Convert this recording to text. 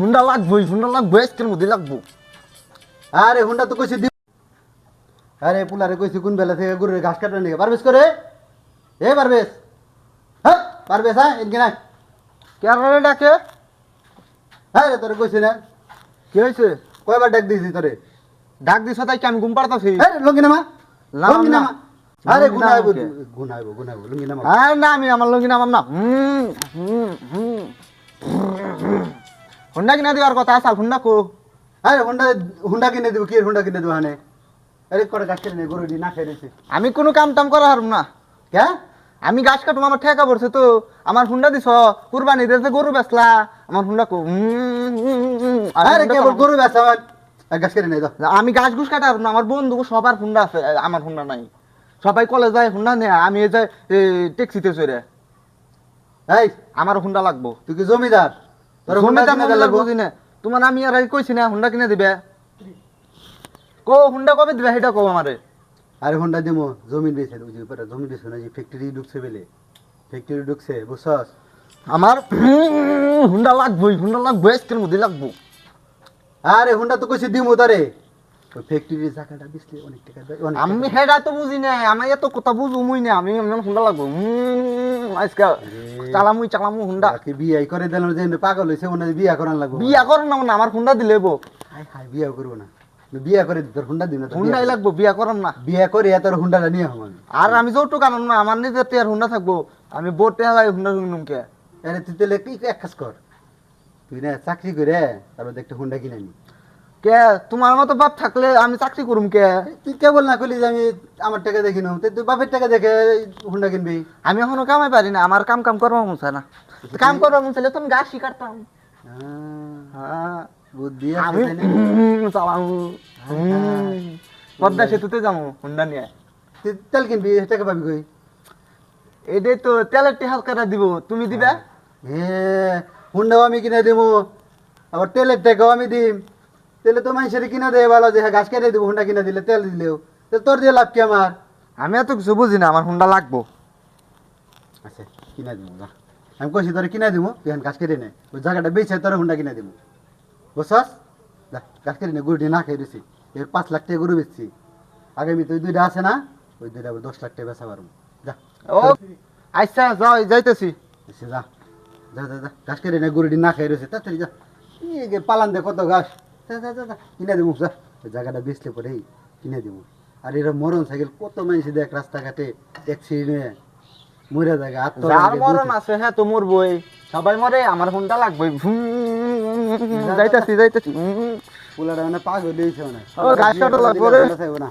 Honda লাগবো Honda লাগবো আজকের মধ্যে লাগবো। আরে হুন্ডা তো কইছি আরে পুলারে কইছি কোন বেলা থেকে গরুর ঘাস কাটবে নাকি? পারবেশ করে? এ পারবেশ হ্যাঁ পারবেশ হ্যাঁ এদিকে না কেন ডাকে? হ্যাঁ রে তোরে কইছি না। কি হয়েছে কয়বার ডাক দিয়েছি তোরে? ডাক দিছ তাই কি আমি ঘুম পাড়তাছি? হ্যাঁ লঙ্গি নামা লঙ্গি নামা আরে গুনাইবো? গুনাইবো গুনাইবো লঙ্গি নামা হ্যাঁ না আমি আমার লঙ্গি নামাম না হুম, হুম, হুম। হুন্ডা কিনা দেওয়ার কথা আসাল হুন্ডা কো। আরে হুন্ডা হুন্ডা কিনে দিব কি হুন্ডা কিনে দিব হানে? আরে কটা ঘাস কেটে নে গরু দি না খেয়ে দিয়েছে আমি কোনো কাম টাম করা হারুম না। কে? আমি গাছ কাটবো আমার ঠেকা পড়ছে তো। আমার হুন্ডা দিছ কুরবানি দিতে গরু বেচলা আমার হুন্ডা কো। আর কেবল গরু বেচা ঘাস কেটে নে দাও আমি গাছ গুছ কাটা না আমার বন্ধু সবার হুন্ডা আছে আমার হুন্ডা নাই। সবাই কলেজ যায় হুন্ডা নেয় আমি এই যে ট্যাক্সিতে চড়ে। এই আমার হুন্ডা লাগবো। তুই কি জমিদার? তোমার আমি আর কইছি না হুন্ডা কিনে দিবে? কো হুন্ডা কবে দিবে সেটা কো আমারে আরে হুন্ডা দিমো জমিন বেছে ওই যে জমিন বেছে না যে ফ্যাক্টরি ঢুকছে বেলে। ফ্যাক্টরি ঢুকছে বুঝছস আমার হুন্ডা লাগবই হুন্ডা লাগবো আজকের মধ্যে লাগবো। আরে হুন্ডা তো কইছি দিমু তারে ফ্যাক্টরির জায়গাটা বেচলে অনেক টাকা আমি সেটা তো বুঝি না আমি এত কথা বুঝু মুই না আমি হুন্ডা লাগবো। উম, আজকে চালামুই চালামু হুন্ডা। বাকি বিয়ে করে দিলাম যে পাগল হইছে ওনা বিয়া করান লাগবো। বিয়া করেন না আমার হুন্ডা দিলে বো হাই হাই বিয়া করব না। বিয়া করে তোর হুন্ডা দিন না হুন্ডাই লাগবো বিয়া করেন না। বিয়া করে তোর হুন্ডাটা নিয়ে আমি। আর আমি যৌটুক আনম না আমার নিজের টিয়ার হুন্ডা থাকব। আমি বোট টেহালাই হুন্ডা কিনুম কে আরে তুই তাহলে কি এক কাজ কর। তুই না চাকরি করে তারপর একটা হুন্ডা কিনে নি কে? তোমার মতো বাপ থাকলে আমি চাকরি করুম কে? তুই কেবল না করলি যে আমি আমার টাকা দেখি নাও তুই বাপের টাকা দেখে হুন্ডা কিনবি? আমি এখনও কামাই পারি না আমার কাম কাম করব মন না। কাম করব মন চাইলে তুমি গাছ হ্যাঁ বুদ্ধি আমি তাই না? চালামু। পদ্মা সেতুতে যাব হুন্ডা নিয়ে। তেল কিনবি? টাকা পাবি কই? এটাই তো তেলের টেহাল কাটা দিব। তুমি দিবে? হে হুন্ডাও আমি কিনে দিব আবার তেলের টাকাও আমি দিম। তেলে তো মানুষের কিনা দেয় ভালো যে হ্যাঁ গাছ কেটে দিব হুন্ডা কিনা দিলে তেল দিলেও। তো তোর দিয়ে লাভ কি আমার? আমি এত কিছু বুঝি না আমার হুন্ডা লাগবো। আচ্ছা কিনে দিব যা। আমি কইছি তোরে কিনে দিব তুই এখন গাছ কেটে নে। ওই জায়গাটা বেছে তোর হুন্ডা কিনে দিব। বুঝছস? গাছ কেটে নে গরুটি না খেয়ে দিছি। এর পাঁচ লাখ টাকা গরু বেচছি। আগামী তো ওই দুইটা আছে না ওই দুইটা দশ লাখ টাকা বেচা পারব। যা। ও আচ্ছা যাও যাইতেছি। এসে যা। যা যা যা ঘাস কেটে নে গরুটি না খেয়ে রয়েছে তাড়াতাড়ি যা। এই যে পালান দে কত যা কিনে দেবো ওই জায়গাটা বেচলে পরেই কিনে দেবো আর এরা মরণ সাইকেল কত মানুষ দেখ রাস্তাঘাটে অ্যাক্সিডেন্ট মরে জায়গা আর মরণ আছে হ্যাঁ তো মরবই সবাই মরে আমার ফোনটা লাগবে যাইতাছি যাইতাছি পোলাটা মানে পাগল দিয়েছে মানে গাছটা লাগবে না